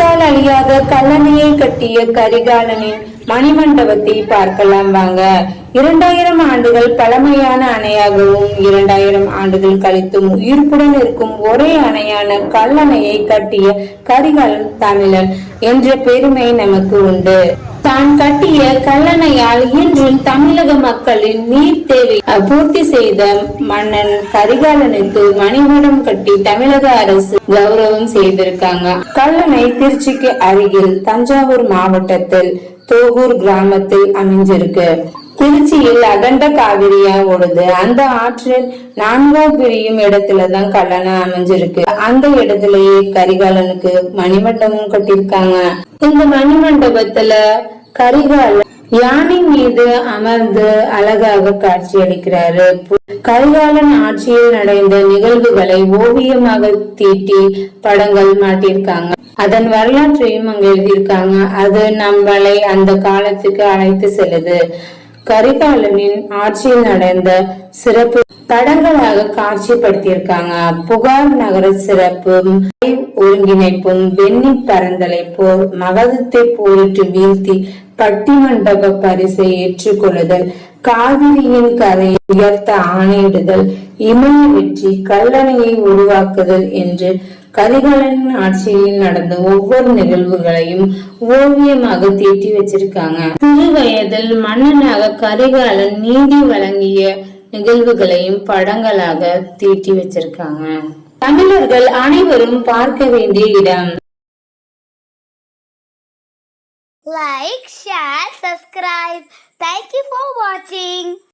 காலத்தால் அழியாத கல்லணையை கட்டிய கரிகாலனின் மணிமண்டபத்தை பார்க்கலாம் வாங்க. இரண்டாயிரம் ஆண்டுகள் பழமையான அணையாகவும் இரண்டாயிரம் ஆண்டுகள் கழித்தும் உயிர்ப்புடன் இருக்கும் ஒரே அணையான கல்லணையை கட்டிய கரிகாலன் தமிழன் என்ற பெருமை நமக்கு உண்டு. தான் கட்டிய கல்லணையால் இன்றும் தமிழக மக்களின் நீர் தேவை பூர்த்தி செய்த மன்னன் கரிகாலனுக்கு மணிமடம் கட்டி தமிழக அரசு கௌரவம் செய்திருக்காங்க. கல்லணை திருச்சிக்கு அருகில் தஞ்சாவூர் மாவட்டத்தில் தோகூர் கிராமத்தில் அமைஞ்சிருக்கு. திருச்சியில் அகண்ட காவிரியா ஓடுது. அந்த ஆற்றில் நான்காம் பிரியும் இடத்துல தான் கல்லணை அமைஞ்சிருக்கு. அந்த இடத்துலயே கரிகாலனுக்கு மணிமண்டபம் கட்டியிருக்காங்க. இந்த மணிமண்டபத்துல கரிகாலன் யானை மீது அமர்ந்து அழகாக காட்சி அளிக்கிறாரு கரிகாலன் ஆட்சியில் நடந்த நிகழ்வுகளை ஓவியமாக தீட்டி படங்கள் மாட்டியிருக்காங்க. அதன் வரலாற்றையும் அங்க எழுதியிருக்காங்க. அது நம்மளை அந்த காலத்துக்கு அழைத்து செல்லுது. கரிகாலனின் ஆட்சியில் நடந்த சிறப்பு படங்களாக காட்சிப்படுத்தியிருக்காங்க. புகார் நகர சிறப்பும் ஒருங்கிணைப்பும். வெண்ணி பரந்தலை போல் மகதத்தை போரிட்டு வீழ்த்தி பட்டிமண்டப பரிசை ஏற்றுக்கொள்ளுதல் காவிரியின் கரை உயர்த்த ஆணையிடுதல் இமய வெற்றி கல்லணையை உருவாக்குதல் என்று கரிகாலனின் ஆட்சியில் நடந்த ஒவ்வொரு நிகழ்வுகளையும் ஓவியமாக தீட்டி வச்சிருக்காங்க. சிறு வயதில் மன்னனாக கரிகாலன் நீதி வழங்கிய நிகழ்வுகளையும் படங்களாக தீட்டி வச்சிருக்காங்க. தமிழர்கள் அனைவரும் பார்க்க வேண்டிய இடம் like share subscribe thank you for வாட்சிங்